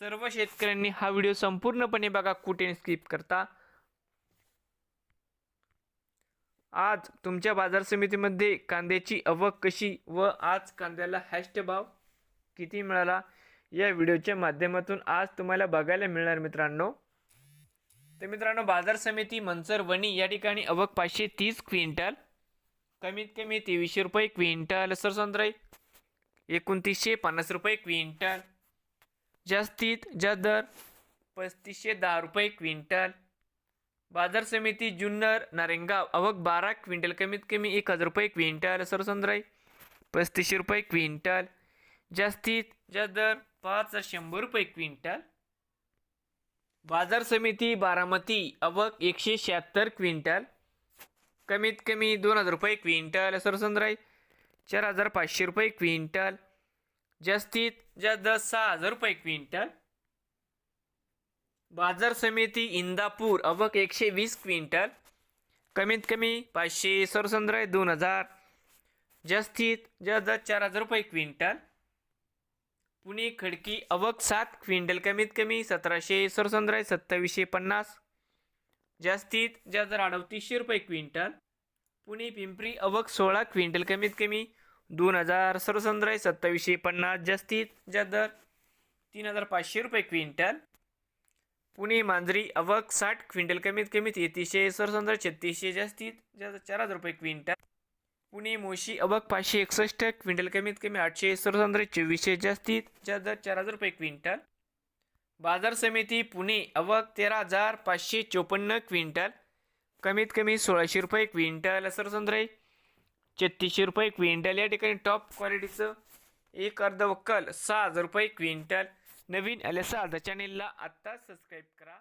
सर्व शेतकऱ्यांनी हा व्हिडिओ संपूर्णपणे बघा कुठे स्किप करता. आज तुमच्या बाजार समितीमध्ये कांद्याची आवक कशी व आज कांद्याला हॅस्ट भाव किती मिळाला? या व्हिडिओच्या माध्यमातून आज तुम्हाला बघायला मिळणार मित्रांनो. तर मित्रांनो बाजार समिती मनसर वणी या ठिकाणी आवक पाचशे तीस क्विंटल कमीत कमी तेवीसशे रुपये क्विंटल सरसंद्राई एकोणतीसशे पन्नास रुपये क्विंटल. जास्तीत जास्त दर पस्तीसशे दहा रुपये क्विंटल. बाजार समिती जुन्नर नारेंगाव आवक बारा क्विंटल कमीत कमी एक हजार रुपये क्विंटल सरसंद्राई पस्तीसशे रुपये क्विंटल. जास्तीत जास्त दर पाच हजार शंभर रुपये क्विंटल. बाजार समिती बारामती आवक एकशे शहात्तर क्विंटल कमीत कमी दोन हजार रुपये क्विंटल सरसंद्राई चार हजार पाचशे रुपये क्विंटल. जास्तीत जास्त सहा हजार रुपये क्विंटल. बाजार समिती इंदापूर अवक एकशे वीस क्विंटल. कमीत कमी पाचशे सरसंद्राय दोन हजार. जास्तीत जास्त चार हजार रुपये क्विंटल. पुणे खडकी अवक सात क्विंटल. कमीत कमी सतराशे सरसंद्राय सत्तावीसशे पन्नास. जास्तीत जास्त अडतीसशे रुपये क्विंटल. पुणे पिंपरी अवक सोळा क्विंटल. कमीत कमी दोन हजार सरसंद्राय सत्तावीसशे पन्नास जास्तीत जास्त दर तीन हजार पाचशे रुपये क्विंटल. पुणे मांजरी अवक साठ क्विंटल कमीत कमी तेहतीसशे सरसंद्र छत्तीसशे जास्तीत जास्त चार हजार रुपये क्विंटल. पुणे मोशी अवक पाचशे एकसष्ट क्विंटल कमीत कमी आठशे सरसंद्र चोवीसशे जास्तीत जास्त चार हजार रुपये क्विंटल. बाजार समिती पुणे अवक तेरा हजार पाचशे चोपन्न क्विंटल कमीत कमी सोळाशे रुपये क्विंटल सरसंद्राई छत्तीसशे रुपये क्विंटल. या ठिकाणी टॉप क्वालिटीचं एक अर्ध वक्कल सहा हजार रुपये क्विंटल. नवीन आल्या सहा चॅनेलला आत्ता सबस्क्राईब करा.